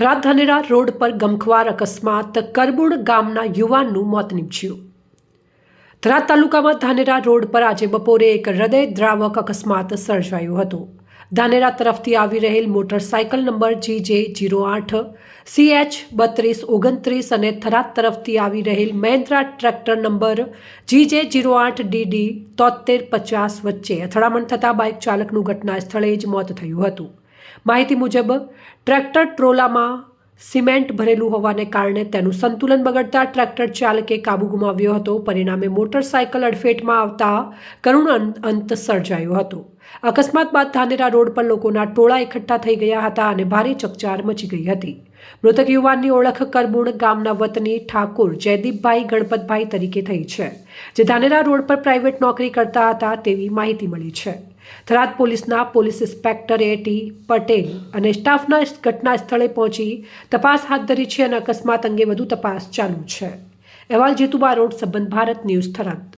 Tharad Dhanera road પર ગમખ્વાર અકસ્માત કરબુણ ગામના યુવાનનું મોત નીપજ્યું. ધરા તાલુકામાં ધાનેરા રોડ પર આજે બપોરે એક હૃદયદ્રાવક અકસ્માત સર્જાયો હતો. ધાનેરા તરફથી આવી રહેલ મોટરસાયકલ નંબર જી જે જીરો આઠ, સીએચ બત્રીસ ઓગણત્રીસ અને થરાદ તરફથી આવી રહેલ મહેન્દ્રા ટ્રેક્ટર નંબર જી જે જીરો આઠ ડીડી તોતેર પચાસ વચ્ચે અથડામણ થતાં બાઇક ચાલકનું ઘટના સ્થળે જ મોત થયું હતું. માહિતી મુજબ, ટ્રેક્ટર ટ્રોલામાં સિમેન્ટ ભરેલું હોવાને કારણે તેનું સંતુલન બગડતા ટ્રેક્ટર ચાલકે કાબુ ગુમાવ્યો હતો. પરિણામે મોટરસાયકલ અડફેટમાં આવતા કરુણ અંત સર્જાયો હતો. અકસ્માત બાદ ધાનેરા રોડ પર લોકોના ટોળા એકઠા થઈ ગયા હતા અને ભારે ચકચાર મચી ગઈ હતી. મૃતક યુવાનની ઓળખ કરબુણ ગામના વતની ઠાકોર જયદીપભાઈ ગણપતભાઈ તરીકે થઈ છે, જે ધાનેરા રોડ પર પ્રાઇવેટ નોકરી કરતા હતા તેવી માહિતી મળી છે. થરાદ પોલીસના police inspector A T Patel અને સ્ટાફના ઘટના સ્થળે પહોંચી તપાસ હાથ ધરી છે અને અકસ્માત અંગે વધુ તપાસ ચાલુ છે. અહેવાલ જેતુબા રોડ, સંબંધ ભારત ન્યૂઝ થરાદ.